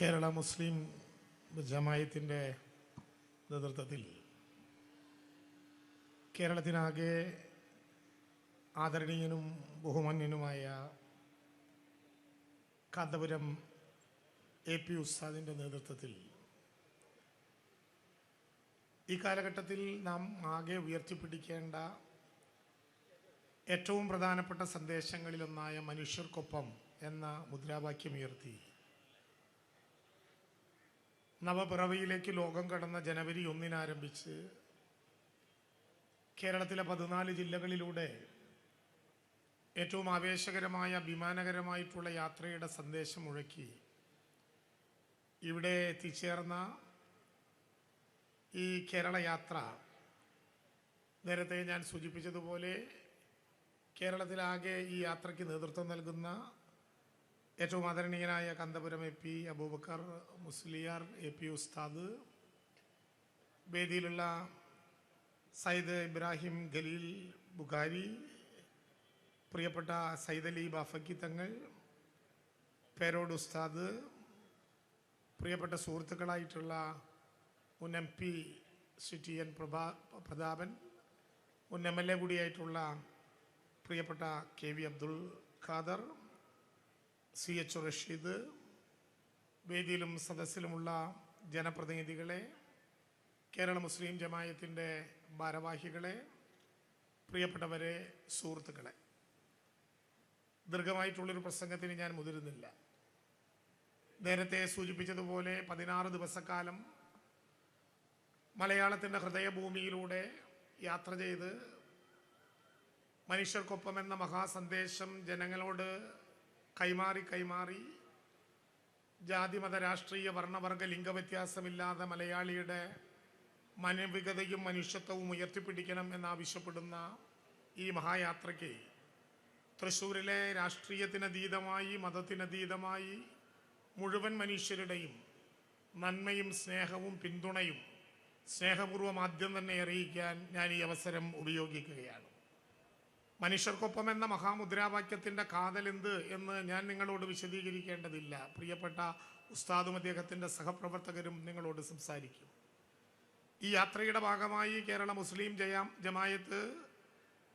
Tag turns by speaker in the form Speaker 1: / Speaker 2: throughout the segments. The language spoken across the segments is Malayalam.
Speaker 1: കേരള മുസ്ലിം ജമായത്തിന്റെ നേതൃത്വത്തിൽ കേരളത്തിനാകെ ആദരണീയനും ബഹുമാന്യനുമായ കാന്തപുരം എ പി ഉസ്താദിന്റെ നേതൃത്വത്തിൽ ഈ കാലഘട്ടത്തിൽ നാം ആകെ ഉയർത്തിപ്പിടിക്കേണ്ട ഏറ്റവും പ്രധാനപ്പെട്ട സന്ദേശങ്ങളിലൊന്നായ മനുഷ്യർക്കൊപ്പം എന്ന മുദ്രാവാക്യം ഉയർത്തി. നവപിറവിയിലേക്ക് ലോകം കടന്ന ജനുവരി ഒന്നിനാരംഭിച്ച് കേരളത്തിലെ പതിനാല് ജില്ലകളിലൂടെ ഏറ്റവും ആവേശകരമായ അഭിമാനകരമായിട്ടുള്ള യാത്രയുടെ സന്ദേശം മുഴക്കി ഇവിടെ എത്തിച്ചേർന്ന ഈ കേരള യാത്ര നേരത്തെ ഞാൻ സൂചിപ്പിച്ചതുപോലെ കേരളത്തിലാകെ ഈ യാത്രയ്ക്ക് നേതൃത്വം നൽകുന്ന ഏറ്റവും ആദരണീയനായ Kanthapuram A P Abubakar Musliyar A P Usthad വേദിയിലുള്ള Sayyid Ibrahim Khaleel Bukhari പ്രിയപ്പെട്ട സയ്യിദ് അലി ബാഫക്കി തങ്ങൾ പേരോട് ഉസ്താദ് പ്രിയപ്പെട്ട സുഹൃത്തുക്കളായിട്ടുള്ള മുൻ M P Shri T N Prabha Prathapan മുൻ എം എൽ എ കൂടിയായിട്ടുള്ള പ്രിയപ്പെട്ട K V Abdul Khader C H Rasheed വേദിയിലും സദസ്സിലുമുള്ള ജനപ്രതിനിധികളെ കേരള മുസ്ലിം ജമായത്തിന്റെ ഭാരവാഹികളെ പ്രിയപ്പെട്ടവരെ സുഹൃത്തുക്കളെ. ദീർഘമായിട്ടുള്ളൊരു പ്രസംഗത്തിന് ഞാൻ മുതിരുന്നില്ല. നേരത്തെ സൂചിപ്പിച്ചതുപോലെ പതിനാറ് ദിവസക്കാലം മലയാളത്തിന്റെ ഹൃദയഭൂമിയിലൂടെ യാത്ര ചെയ്ത് മനുഷ്യർക്കൊപ്പം എന്ന മഹാസന്ദേശം ജനങ്ങളോട് കൈമാറി കൈമാറി ജാതിമത രാഷ്ട്രീയ വർണവർഗ ലിംഗവ്യത്യാസമില്ലാതെ മലയാളിയുടെ മാനവികതയും മനുഷ്യത്വവും ഉയർത്തിപ്പിടിക്കണം എന്നാവശ്യപ്പെടുന്ന ഈ മഹായാത്രയ്ക്ക് തൃശ്ശൂരിലെ രാഷ്ട്രീയത്തിനതീതമായി മതത്തിനതീതമായി മുഴുവൻ മനുഷ്യരുടെയും നന്മയും സ്നേഹവും പിന്തുണയും സ്നേഹപൂർവം ആദ്യം തന്നെ അറിയിക്കാൻ ഞാൻ ഈ അവസരം ഉപയോഗിക്കുകയാണ്. മനുഷ്യർക്കൊപ്പം എന്ന മഹാമുദ്രാവാക്യത്തിന്റെ കാതലെന്ത് എന്ന് ഞാൻ നിങ്ങളോട് വിശദീകരിക്കേണ്ടതില്ല. പ്രിയപ്പെട്ട ഉസ്താദും അദ്ദേഹത്തിന്റെ സഹപ്രവർത്തകരും നിങ്ങളോട് സംസാരിക്കും. ഈ യാത്രയുടെ ഭാഗമായി കേരള മുസ്ലിം ജയാ ജമായത്ത്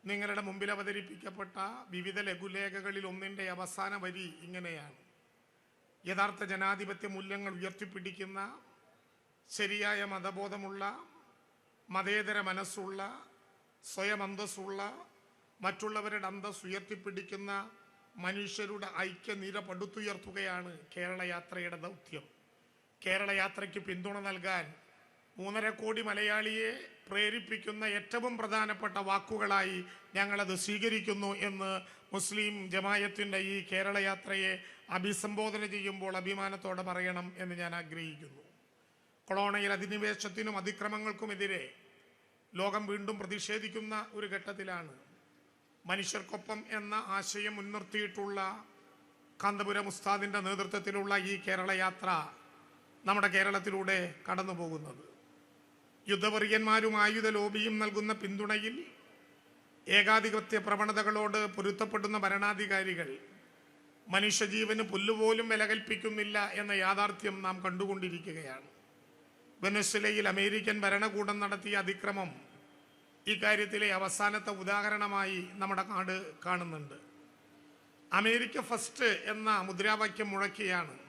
Speaker 1: നിങ്ങളുടെ മുമ്പിൽ അവതരിപ്പിക്കപ്പെട്ട വിവിധ ലഘുലേഖകളിൽ ഒന്നിന്റെ അവസാന വരി ഇങ്ങനെയാണ്. യഥാർത്ഥ ജനാധിപത്യ മൂല്യങ്ങൾ ഉയർത്തിപ്പിടിക്കുന്ന ശരിയായ മതബോധമുള്ള മതേതര മനസ്സുള്ള സ്വയം അന്തസ്സുള്ള മറ്റുള്ളവരുടെ അന്തസ് ഉയർത്തിപ്പിടിക്കുന്ന മനുഷ്യരുടെ ഐക്യനിര പടുത്തുയർത്തുകയാണ് കേരള യാത്രയുടെ ദൗത്യം. കേരള യാത്രയ്ക്ക് പിന്തുണ നൽകാൻ മൂന്നര കോടി മലയാളിയെ പ്രേരിപ്പിക്കുന്ന ഏറ്റവും പ്രധാനപ്പെട്ട വാക്കുകളായി ഞങ്ങളത് സ്വീകരിക്കുന്നു എന്ന് മുസ്ലിം ജമായത്തിന്റെ ഈ കേരള യാത്രയെ അഭിസംബോധന ചെയ്യുമ്പോൾ അഭിമാനത്തോടെ പറയണം എന്ന് ഞാൻ ആഗ്രഹിക്കുന്നു. കൊളോണയിൽ അധിനിവേശത്തിനും അതിക്രമങ്ങൾക്കുമെതിരെ ലോകം വീണ്ടും പ്രതിഷേധിക്കുന്ന ഒരു ഘട്ടത്തിലാണ് മനുഷ്യർക്കൊപ്പം എന്ന ആശയം മുൻനിർത്തിയിട്ടുള്ള കാന്തപുരം ഉസ്താദിന്റെ നേതൃത്വത്തിലുള്ള ഈ കേരള യാത്ര നമ്മുടെ കേരളത്തിലൂടെ കടന്നു പോകുന്നത് യുദ്ധവർഗീയന്മാരും ആയുധ ലോബിയും നൽകുന്ന പിന്തുണയിൽ ഏകാധിപത്യ പ്രവണതകളോട് പൊരുത്തപ്പെടുന്ന ഭരണാധികാരികൾ മനുഷ്യജീവന് പുല്ലുപോലും വില കൽപ്പിക്കുന്നില്ല എന്ന യാഥാർത്ഥ്യം നാം കണ്ടുകൊണ്ടിരിക്കുകയാണ്. വെനസ്വലയിൽ അമേരിക്കൻ ഭരണകൂടം നടത്തിയ അതിക്രമം ഇക്കാര്യത്തിലെ അവസാനത്തെ ഉദാഹരണമായി നമ്മുടെ നാട് കാണുന്നുണ്ട്. അമേരിക്ക ഫസ്റ്റ് എന്ന മുദ്രാവാക്യം മുഴക്കിയാണ്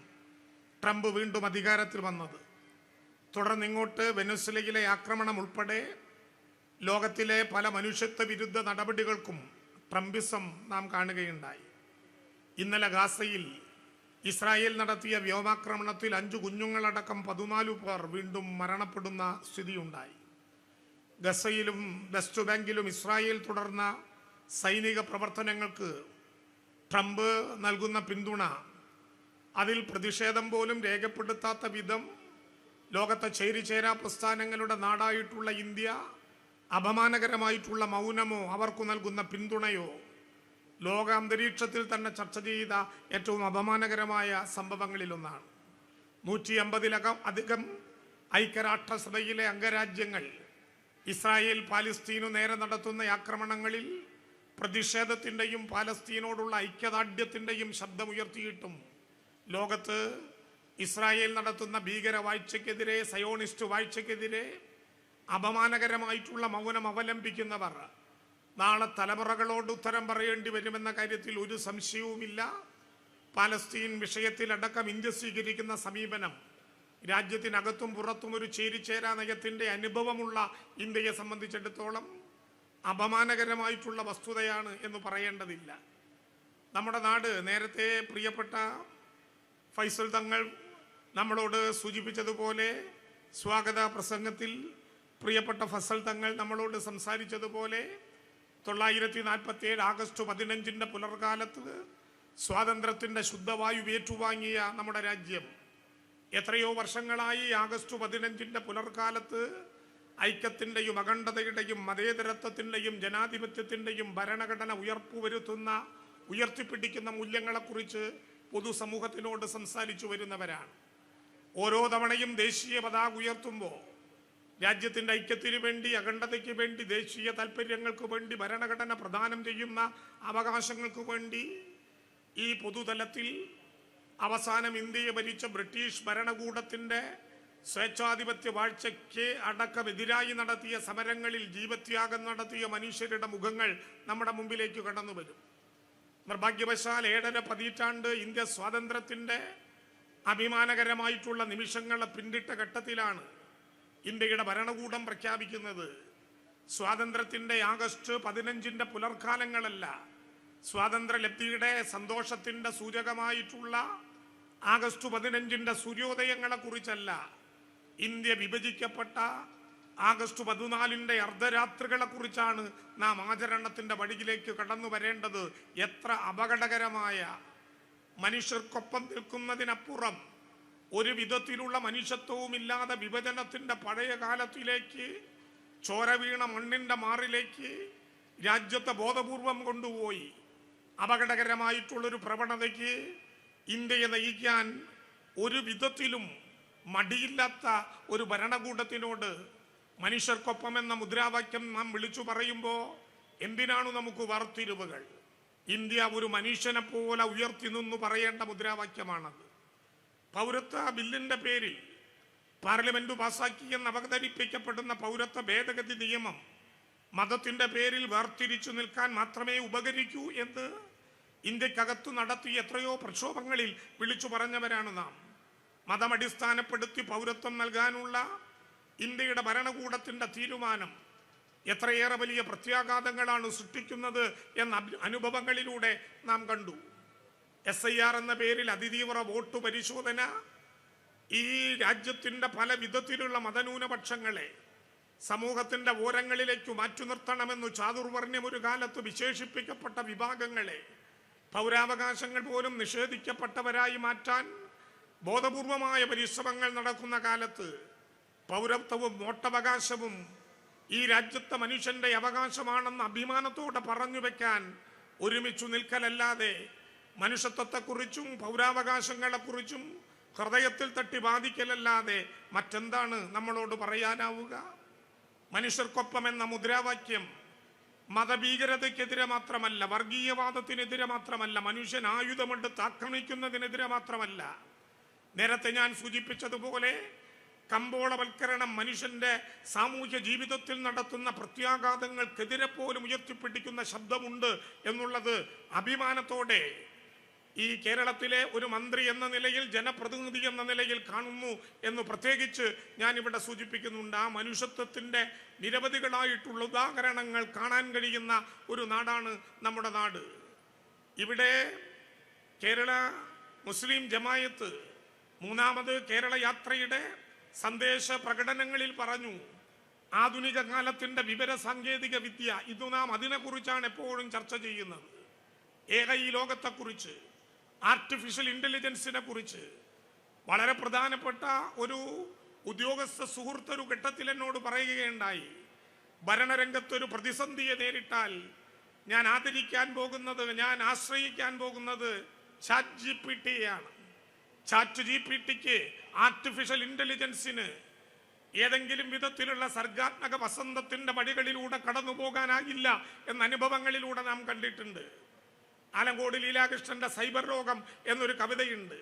Speaker 1: ട്രംപ് വീണ്ടും അധികാരത്തിൽ വന്നത്. തുടർന്ന് ഇങ്ങോട്ട് വെനസ്വലയിലെ ആക്രമണം ഉൾപ്പെടെ ലോകത്തിലെ പല മനുഷ്യത്വ വിരുദ്ധ നടപടികൾക്കും ട്രംപിസം നാം കാണുകയുണ്ടായി. ഇന്നലെ ഗാസയിൽ ഇസ്രായേൽ നടത്തിയ വ്യോമാക്രമണത്തിൽ അഞ്ചു കുഞ്ഞുങ്ങളടക്കം പതിനാലു പേർ വീണ്ടും മരണപ്പെടുന്ന സ്ഥിതിയുണ്ടായി. ഗസയിലും വെസ്റ്റ് ബാങ്കിലും ഇസ്രായേൽ തുടർന്ന സൈനിക പ്രവർത്തനങ്ങൾക്ക് ട്രംപ് നൽകുന്ന പിന്തുണ അതിൽ പ്രതിഷേധം പോലും രേഖപ്പെടുത്താത്ത വിധം ലോകത്തെ ചേരിചേരാ പ്രസ്ഥാനങ്ങളുടെ നാടായിട്ടുള്ള ഇന്ത്യ അപമാനകരമായിട്ടുള്ള മൗനമോ അവർക്കു നൽകുന്ന പിന്തുണയോ ലോക അന്തരീക്ഷത്തിൽ തന്നെ ചർച്ച ചെയ്ത ഏറ്റവും അപമാനകരമായ സംഭവങ്ങളിലൊന്നാണ്. നൂറ്റി അമ്പതിലകം അധികം ഐക്യരാഷ്ട്രസഭയിലെ അംഗരാജ്യങ്ങൾ ഇസ്രായേൽ പാലസ്തീനു നേരെ നടത്തുന്ന ആക്രമണങ്ങളിൽ പ്രതിഷേധത്തിന്റെയും പാലസ്തീനോടുള്ള ഐക്യദാർഢ്യത്തിന്റെയും ശബ്ദമുയർത്തിയിട്ടും ലോകത്ത് ഇസ്രായേൽ നടത്തുന്ന ഭീകര വാഴ്ചയ്ക്കെതിരെ സയോണിസ്റ്റ് വാഴ്ചയ്ക്കെതിരെ അപമാനകരമായിട്ടുള്ള മൗനം അവലംബിക്കുന്നവർ നാളെ തലമുറകളോട് ഉത്തരം പറയേണ്ടി വരുമെന്ന കാര്യത്തിൽ ഒരു സംശയവുമില്ല. പാലസ്തീൻ വിഷയത്തിലടക്കം ഇന്ത്യ സ്വീകരിക്കുന്ന സമീപനം രാജ്യത്തിനകത്തും പുറത്തും ഒരു ചേരിചേരാ നയത്തിന്റെ അനുഭവമുള്ള ഇന്ത്യയെ സംബന്ധിച്ചിടത്തോളം അപമാനകരമായിട്ടുള്ള വസ്തുതയാണ് എന്ന് പറയേണ്ടതില്ല. നമ്മുടെ നാട് നേരത്തെ പ്രിയപ്പെട്ട ഫൈസൽ തങ്ങൾ നമ്മളോട് സൂചിപ്പിച്ചതുപോലെ സ്വാഗത പ്രസംഗത്തിൽ പ്രിയപ്പെട്ട ഫസൽ തങ്ങൾ നമ്മളോട് സംസാരിച്ചതുപോലെ തൊള്ളായിരത്തി നാൽപ്പത്തി ഏഴ് ആഗസ്റ്റ് പതിനഞ്ചിന്റെ പുലർകാലത്ത് സ്വാതന്ത്ര്യത്തിന്റെ ശുദ്ധവായു ഏറ്റുവാങ്ങിയ നമ്മുടെ രാജ്യം എത്രയോ വർഷങ്ങളായി ആഗസ്റ്റ് പതിനഞ്ചിന്റെ പുലർക്കാലത്ത് ഐക്യത്തിന്റെയും അഖണ്ഡതയുടെയും മതേതരത്വത്തിന്റെയും ജനാധിപത്യത്തിന്റെയും ഭരണഘടന ഉയർപ്പുവരുത്തുന്ന ഉയർത്തിപ്പിടിക്കുന്ന മൂല്യങ്ങളെക്കുറിച്ച് പൊതുസമൂഹത്തിനോട് സംസാരിച്ചു വരുന്നവരാണ്. ഓരോ തവണയും ദേശീയ പതാക ഉയർത്തുമ്പോൾ രാജ്യത്തിന്റെ ഐക്യത്തിന് വേണ്ടി അഖണ്ഡതയ്ക്ക് വേണ്ടി ദേശീയ താല്പര്യങ്ങൾക്ക് വേണ്ടി ഭരണഘടന പ്രദാനം ചെയ്യുന്ന അവകാശങ്ങൾക്ക് വേണ്ടി ഈ പൊതുതലത്തിൽ അവസാനം ഇന്ത്യയെ ഭരിച്ച ബ്രിട്ടീഷ് ഭരണകൂടത്തിന്റെ സ്വേച്ഛാധിപത്യ വാഴ്ചയ്ക്ക് അടക്കമെതിരായി നടത്തിയ സമരങ്ങളിൽ ജീവത്യാഗം നടത്തിയ മനുഷ്യരുടെ മുഖങ്ങൾ നമ്മുടെ മുമ്പിലേക്ക് കടന്നു വരും. നിർഭാഗ്യവശാൽ ഏഴര പതിറ്റാണ്ട് ഇന്ത്യ സ്വാതന്ത്ര്യത്തിന്റെ അഭിമാനകരമായിട്ടുള്ള നിമിഷങ്ങളെ പിന്നിട്ട ഘട്ടത്തിലാണ് ഇന്ത്യയുടെ ഭരണകൂടം പ്രഖ്യാപിക്കുന്നത്. സ്വാതന്ത്ര്യത്തിന്റെ ആഗസ്റ്റ് പതിനഞ്ചിന്റെ പുലർക്കാലങ്ങളല്ല സ്വാതന്ത്ര്യലബ്ധിയുടെ സന്തോഷത്തിന്റെ സൂചകമായിട്ടുള്ള ആഗസ്റ്റ് പതിനഞ്ചിന്റെ സൂര്യോദയങ്ങളെ കുറിച്ചല്ല ഇന്ത്യ വിഭജിക്കപ്പെട്ട ആഗസ്റ്റ് പതിനാലിന്റെ അർദ്ധരാത്രികളെ കുറിച്ചാണ് നാം ആചരണത്തിന്റെ വഴിയിലേക്ക് കടന്നു വരേണ്ടത്. എത്ര അപകടകരമായ മനുഷ്യർക്കൊപ്പം നിൽക്കുന്നതിനപ്പുറം ഒരു വിധത്തിലുള്ള മനുഷ്യത്വവുമില്ലാതെ വിഭജനത്തിന്റെ പഴയ കാലത്തിലേക്ക് ചോര വീണ മണ്ണിന്റെ മാറിലേക്ക് രാജ്യത്തെ ബോധപൂർവം കൊണ്ടുപോയി. അപകടകരമായിട്ടുള്ളൊരു പ്രവണതയ്ക്ക് ഇന്ത്യയെ നയിക്കാൻ ഒരു വിധത്തിലും മടിയില്ലാത്ത ഒരു ഭരണകൂടത്തിനോട് മനുഷ്യർക്കൊപ്പം എന്ന മുദ്രാവാക്യം നാം വിളിച്ചു പറയുമ്പോൾ എന്തിനാണ് നമുക്ക് വർത്തിരിവുകൾ? ഇന്ത്യ ഒരു മനുഷ്യനെ പോലെ ഉയർത്തി നിന്നു പറയേണ്ട മുദ്രാവാക്യമാണത്. പൗരത്വ ബില്ലിന്റെ പേരിൽ പാർലമെന്റ് പാസാക്കിയെന്ന് അവതരിപ്പിക്കപ്പെടുന്ന പൗരത്വ ഭേദഗതി നിയമം മതത്തിന്റെ പേരിൽ വേർതിരിച്ചു നിൽക്കാൻ മാത്രമേ ഉപകരിക്കൂ എന്ന് ഇന്ത്യക്കകത്തു നടത്തിയ എത്രയോ പ്രക്ഷോഭങ്ങളിൽ വിളിച്ചു പറഞ്ഞവരാണ് നാം. മതമടിസ്ഥാനപ്പെടുത്തി പൗരത്വം നൽകാനുള്ള ഇന്ത്യയുടെ ഭരണകൂടത്തിന്റെ തീരുമാനം എത്രയേറെ വലിയ പ്രത്യാഘാതങ്ങളാണ് സൃഷ്ടിക്കുന്നത് എന്ന അനുഭവങ്ങളിലൂടെ നാം കണ്ടു. എസ് ഐ ആർ എന്ന പേരിൽ അതിതീവ്ര വോട്ട് പരിശോധന ഈ രാജ്യത്തിന്റെ പല വിധത്തിലുള്ള മതന്യൂനപക്ഷങ്ങളെ സമൂഹത്തിന്റെ ഓരങ്ങളിലേക്ക് മാറ്റി നിർത്തണമെന്നു ചാതുർവർണ്യം ഒരു കാലത്ത് വിശേഷിപ്പിക്കപ്പെട്ട വിഭാഗങ്ങളെ പൗരാവകാശങ്ങൾ പോലും നിഷേധിക്കപ്പെട്ടവരായി മാറ്റാൻ ബോധപൂർവമായ പരിശ്രമങ്ങൾ നടക്കുന്ന കാലത്ത് പൗരത്വവും വോട്ടവകാശവും ഈ രാജ്യത്തെ മനുഷ്യന്റെ അവകാശമാണെന്ന് അഭിമാനത്തോടെ പറഞ്ഞു വെക്കാൻ ഒരുമിച്ചു നിൽക്കലല്ലാതെ മനുഷ്യത്വത്തെക്കുറിച്ചും പൗരാവകാശങ്ങളെക്കുറിച്ചും ഹൃദയത്തിൽ തട്ടി ബാധിക്കലല്ലാതെ മറ്റെന്താണ് നമ്മളോട് പറയാനാവുക? മനുഷ്യർക്കൊപ്പം എന്ന മുദ്രാവാക്യം മതഭീകരതയ്ക്കെതിരെ മാത്രമല്ല വർഗീയവാദത്തിനെതിരെ മാത്രമല്ല മനുഷ്യൻ ആയുധമെടുത്ത് ആക്രമിക്കുന്നതിനെതിരെ മാത്രമല്ല. നേരത്തെ ഞാൻ സൂചിപ്പിച്ചതുപോലെ കമ്പോളവൽക്കരണം മനുഷ്യന്റെ സാമൂഹ്യ ജീവിതത്തിൽ നടത്തുന്ന പ്രത്യാഘാതങ്ങൾക്കെതിരെ പോലും ഉയർത്തിപ്പിടിക്കുന്ന ശബ്ദമുണ്ട് എന്നുള്ളത് അഭിമാനത്തോടെ ഈ കേരളത്തിലെ ഒരു മന്ത്രി എന്ന നിലയിൽ ജനപ്രതിനിധി എന്ന നിലയിൽ കാണുന്നു എന്ന് പ്രത്യേകിച്ച് ഞാൻ ഇവിടെ സൂചിപ്പിക്കുന്നുണ്ട്. ആ മനുഷ്യത്വത്തിന്റെ നിരവധികളായിട്ടുള്ള ഉദാഹരണങ്ങൾ കാണാൻ കഴിയുന്ന ഒരു നാടാണ് നമ്മുടെ നാട്. ഇവിടെ കേരള മുസ്ലിം ജമായത്ത് മൂന്നാമത് കേരള യാത്രയുടെ സന്ദേശ പ്രകടനങ്ങളിൽ പറഞ്ഞു ആധുനിക കാലത്തിന്റെ വിവര സാങ്കേതിക വിദ്യ ഇത് നാം അതിനെക്കുറിച്ചാണ് എപ്പോഴും ചർച്ച ചെയ്യുന്നത്. ഏക ഈ ലോകത്തെക്കുറിച്ച് ആർട്ടിഫിഷ്യൽ ഇന്റലിജൻസിനെ കുറിച്ച്. വളരെ പ്രധാനപ്പെട്ട ഒരു ഉദ്യോഗസ്ഥ സുഹൃത്ത് ഒരു ഘട്ടത്തിൽ എന്നോട് പറയുകയുണ്ടായി. ഭരണരംഗത്ത് ഒരു പ്രതിസന്ധിയെ നേരിട്ടാൽ ഞാൻ ആദരിക്കാൻ പോകുന്നത് ഞാൻ ആശ്രയിക്കാൻ പോകുന്നത് ചാറ്റ് ജി പി ടിയാണ് ചാറ്റ് ജി പി ടിക്ക് ആർട്ടിഫിഷ്യൽ ഇന്റലിജൻസിന് ഏതെങ്കിലും വിധത്തിലുള്ള സർഗാത്മക വസന്തത്തിന്റെ വഴികളിലൂടെ കടന്നു പോകാനാകില്ല എന്ന അനുഭവങ്ങളിലൂടെ നാം കണ്ടിട്ടുണ്ട്. ആലങ്കോട് ലീലാകൃഷ്ണന്റെ സൈബർ ലോകം എന്നൊരു കവിതയുണ്ട്.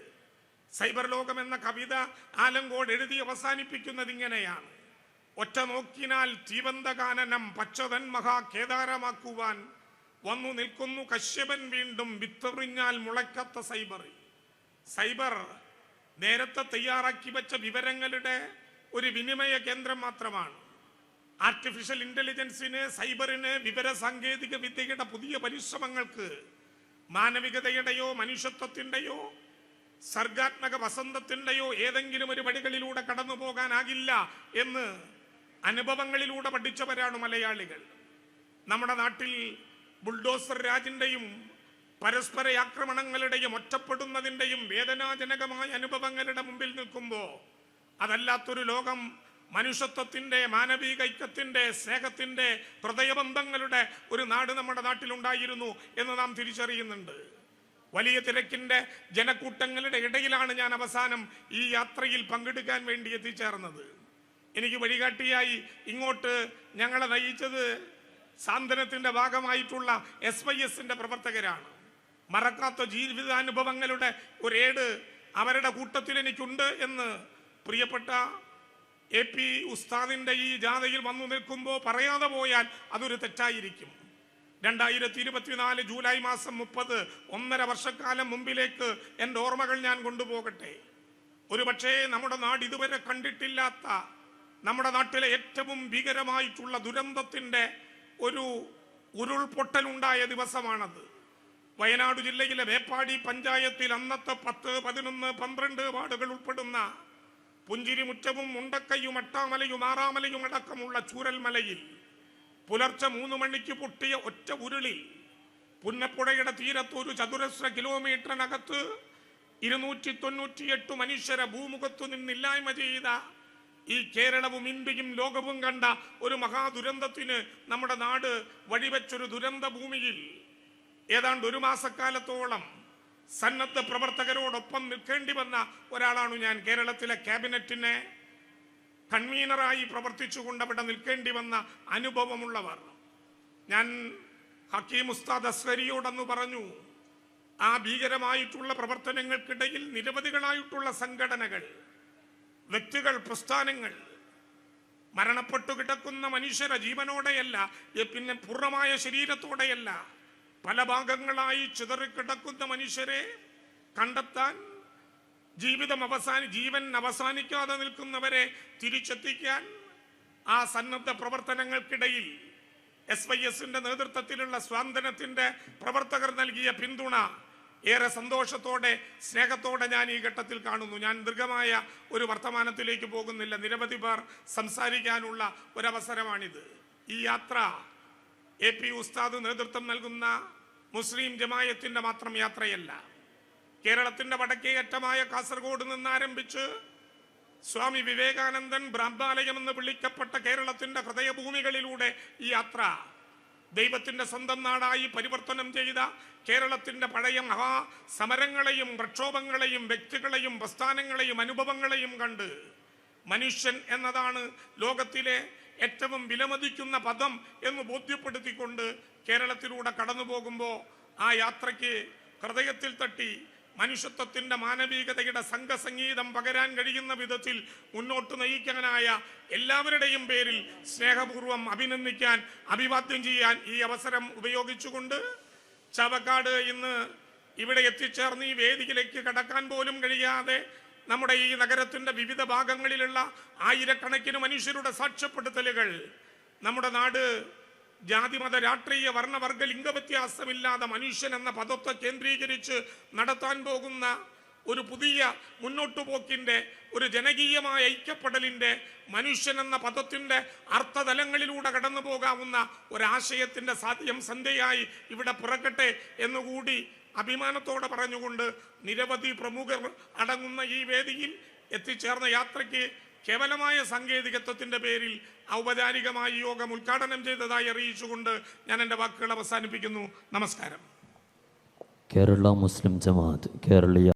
Speaker 1: സൈബർ ലോകം എന്ന കവിത ആലങ്കോട് എഴുതി അവസാനിപ്പിക്കുന്നത് ഇങ്ങനെയാണ്. ഒറ്റ നോക്കിനാൽ തീവന്തകാനനം പച്ചതൻ മഹാ കേദാരമാക്കുവാൻ വന്നു നിൽക്കുന്നു കശ്യപൻ വീണ്ടും വിത്തെറിഞ്ഞാൽ മുളയ്ക്കാത്ത സൈബർ. സൈബർ നേരത്തെ തയ്യാറാക്കി വെച്ച വിവരങ്ങളുടെ ഒരു വിനിമയ കേന്ദ്രം മാത്രമാണ്. ആർട്ടിഫിഷ്യൽ ഇന്റലിജൻസിന് സൈബറിന് വിവര സാങ്കേതിക വിദ്യയുടെ പുതിയ പരിശ്രമങ്ങൾക്ക് മാനവികതയുടെയോ മനുഷ്യത്വത്തിന്റെയോ സർഗാത്മക വസന്തത്തിന്റെയോ ഏതെങ്കിലും ഒരു വഴികളിലൂടെ കടന്നു പോകാനാകില്ല എന്ന് അനുഭവങ്ങളിലൂടെ പഠിച്ചവരാണ് മലയാളികൾ. നമ്മുടെ നാട്ടിൽ ബുൾഡോസർ രാജിന്റെയും പരസ്പര ആക്രമണങ്ങളുടെയും ഒറ്റപ്പെടുന്നതിന്റെയും വേദനാജനകമായ അനുഭവങ്ങളുടെ മുമ്പിൽ നിൽക്കുമ്പോൾ അതല്ലാത്തൊരു ലോകം മനുഷ്യത്വത്തിന്റെ മാനവിക സ്നേഹത്തിന്റെ ഹൃദയബന്ധങ്ങളുടെ ഒരു നാട് നമ്മുടെ നാട്ടിലുണ്ടായിരുന്നു എന്ന് നാം തിരിച്ചറിയുന്നുണ്ട്. വലിയ തിരക്കിന്റെ ജനക്കൂട്ടങ്ങളുടെ ഇടയിലാണ് ഞാൻ അവസാനം ഈ യാത്രയിൽ പങ്കെടുക്കാൻ വേണ്ടി എത്തിച്ചേർന്നത്. എനിക്ക് വഴികാട്ടിയായി ഇങ്ങോട്ട് ഞങ്ങളെ നയിച്ചത് സാന്ത്വനത്തിന്റെ ഭാഗമായിട്ടുള്ള എസ് വൈ എസിന്റെ പ്രവർത്തകരാണ്. മറക്കാത്ത ജീവിതാനുഭവങ്ങളുടെ ഒരേട് അവരുടെ കൂട്ടത്തിൽ എനിക്കുണ്ട് എന്ന് പ്രിയപ്പെട്ട എ പി ഉസ്താദിന്റെ ഈ ജാഥയിൽ വന്നു നിൽക്കുമ്പോൾ പറയാതെ പോയാൽ അതൊരു തെറ്റായിരിക്കും. രണ്ടായിരത്തി ഇരുപത്തിനാല് ജൂലൈ മാസം മുപ്പത് ഒന്നര വർഷക്കാലം മുമ്പിലേക്ക് എന്റെ ഓർമ്മകൾ ഞാൻ കൊണ്ടുപോകട്ടെ. ഒരുപക്ഷേ നമ്മുടെ നാട് ഇതുവരെ കണ്ടിട്ടില്ലാത്ത നമ്മുടെ നാട്ടിലെ ഏറ്റവും ഭീകരമായിട്ടുള്ള ദുരന്തത്തിന്റെ ഒരു ഉരുൾപൊട്ടലുണ്ടായ ദിവസമാണത്. വയനാട് ജില്ലയിലെ വേപ്പാടി പഞ്ചായത്തിൽ അന്നത്തെ പത്ത് പതിനൊന്ന് പന്ത്രണ്ട് വാർഡുകൾ ഉൾപ്പെടുന്ന പുഞ്ചിരിമുറ്റവും മുണ്ടക്കയും അട്ടാമലയും ആറാമലയും അടക്കമുള്ള ചൂരൽമലയിൽ പുലർച്ചെ മൂന്ന് മണിക്ക് പൊട്ടിയ ഒറ്റ ഉരുളി പുന്നപ്പുഴയുടെ തീരത്ത് ഒരു ചതുരശ്ര കിലോമീറ്ററിനകത്ത് ഇരുന്നൂറ്റി തൊണ്ണൂറ്റിയെട്ട് മനുഷ്യരെ ഭൂമുഖത്തു നിന്നില്ലായ്മ ചെയ്ത ഈ കേരളവും ഇന്ത്യയും ലോകവും കണ്ട ഒരു മഹാദുരന്തത്തിന് നമ്മുടെ നാട് വഴിവെച്ചൊരു ദുരന്ത ഭൂമിയിൽ ഏതാണ്ട് ഒരു മാസക്കാലത്തോളം സന്നദ്ധ പ്രവർത്തകരോടൊപ്പം നിൽക്കേണ്ടി വന്ന ഒരാളാണ് ഞാൻ. കേരളത്തിലെ ക്യാബിനറ്റിനെ കൺവീനറായി പ്രവർത്തിച്ചുകൊണ്ട് അവിടെ നിൽക്കേണ്ടി വന്ന അനുഭവമുള്ളവർ. ഞാൻ ഹക്കീം ഉസ്താദ് അസ്വരിയോടെന്ന് പറഞ്ഞു ആ ഭീകരമായിട്ടുള്ള പ്രവർത്തനങ്ങൾക്കിടയിൽ നിരവധികളായിട്ടുള്ള സംഘടനകൾ വ്യക്തികൾ പ്രസ്ഥാനങ്ങൾ മരണപ്പെട്ടു കിടക്കുന്ന മനുഷ്യരെ ജീവനോടെയല്ല പിന്നെ പൂർണമായ ശരീരത്തോടെയല്ല പല ഭാഗങ്ങളായി ചിതറിക്കിടക്കുന്ന മനുഷ്യരെ കണ്ടെത്താൻ ജീവിതം അവസാനി ജീവൻ അവസാനിക്കാതെ നിൽക്കുന്നവരെ തിരിച്ചെത്തിക്കാൻ ആ സന്നദ്ധ പ്രവർത്തനങ്ങൾക്കിടയിൽ എസ് വൈ എസിന്റെ നേതൃത്വത്തിലുള്ള സ്വാതന്ത്ര്യത്തിന്റെ പ്രവർത്തകർ നൽകിയ പിന്തുണ ഏറെ സന്തോഷത്തോടെ സ്നേഹത്തോടെ ഞാൻ ഈ ഘട്ടത്തിൽ കാണുന്നു. ഞാൻ ദീർഘമായ ഒരു വർത്തമാനത്തിലേക്ക് പോകുന്നില്ല. നിരവധി പേർ സംസാരിക്കാനുള്ള ഒരവസരമാണിത്. ഈ യാത്ര എ പി ഉസ്താദ് നേതൃത്വം നൽകുന്ന മുസ്ലിം ജമായത്തിന്റെ മാത്രം യാത്രയല്ല. കേരളത്തിന്റെ വടക്കേ അറ്റമായ കാസർഗോഡ് നിന്ന് ആരംഭിച്ച് സ്വാമി വിവേകാനന്ദൻ ബ്രഹ്മാലയം എന്ന് വിളിക്കപ്പെട്ട കേരളത്തിന്റെ ഹൃദയഭൂമികളിലൂടെ ഈ യാത്ര ദൈവത്തിന്റെ സ്വന്തം നാടായി പരിവർത്തനം ചെയ്ത കേരളത്തിന്റെ പഴയ മഹാ സമരങ്ങളെയും പ്രക്ഷോഭങ്ങളെയും വ്യക്തികളെയും പ്രസ്ഥാനങ്ങളെയും അനുഭവങ്ങളെയും കണ്ട് മനുഷ്യൻ എന്നതാണ് ലോകത്തിലെ ഏറ്റവും വിലമതിക്കുന്ന പദം എന്ന് ബോധ്യപ്പെടുത്തിക്കൊണ്ട് കേരളത്തിലൂടെ കടന്നു പോകുമ്പോൾ ആ യാത്രയ്ക്ക് ഹൃദയത്തിൽ തട്ടി മനുഷ്യത്വത്തിന്റെ മാനവികതയുടെ സംഘസംഗീതം പകരാൻ കഴിയുന്ന വിധത്തിൽ മുന്നോട്ട് നയിക്കാനായ എല്ലാവരുടെയും പേരിൽ സ്നേഹപൂർവം അഭിനന്ദിക്കാൻ അഭിവാദ്യം ചെയ്യാൻ ഈ അവസരം ഉപയോഗിച്ചുകൊണ്ട് ചവക്കാട് ഇന്ന് ഇവിടെ എത്തിച്ചേർന്ന് ഈ വേദിയിലേക്ക് കടക്കാൻ പോലും കഴിയാതെ നമ്മുടെ ഈ നഗരത്തിന്റെ വിവിധ ഭാഗങ്ങളിലുള്ള ആയിരക്കണക്കിന് മനുഷ്യരുടെ സാക്ഷ്യപ്പെടുത്തലുകൾ നമ്മുടെ നാട് ജാതിമത രാഷ്ട്രീയ വർണവർഗ ലിംഗവ്യത്യാസമില്ലാതെ മനുഷ്യൻ എന്ന പദത്തെ കേന്ദ്രീകരിച്ച് നടത്താൻ പോകുന്ന ഒരു പുതിയ മുന്നോട്ടുപോക്കിന്റെ ഒരു ജനകീയമായ ഐക്യപ്പെടലിന്റെ മനുഷ്യൻ എന്ന പദത്തിന്റെ അർത്ഥതലങ്ങളിലൂടെ കടന്നു പോകാവുന്ന ഒരാശയത്തിന്റെ സാധ്യം സന്ധ്യയായി ഇവിടെ പിറക്കട്ടെ എന്നുകൂടി അഭിമാനത്തോടെ പറഞ്ഞുകൊണ്ട് നിരവധി പ്രമുഖർ അടങ്ങുന്ന ഈ വേദിയിൽ എത്തിച്ചേർന്ന യാത്രയ്ക്ക് കേവലമായ സാങ്കേതികത്വത്തിന്റെ പേരിൽ ഔപചാരികമായി യോഗം ഉദ്ഘാടനം ചെയ്തതായി അറിയിച്ചുകൊണ്ട് ഞാൻ എന്റെ വാക്കുകൾ അവസാനിപ്പിക്കുന്നു. നമസ്കാരം.
Speaker 2: കേരള മുസ്ലിം ജമാഅത്ത് കേരളീയ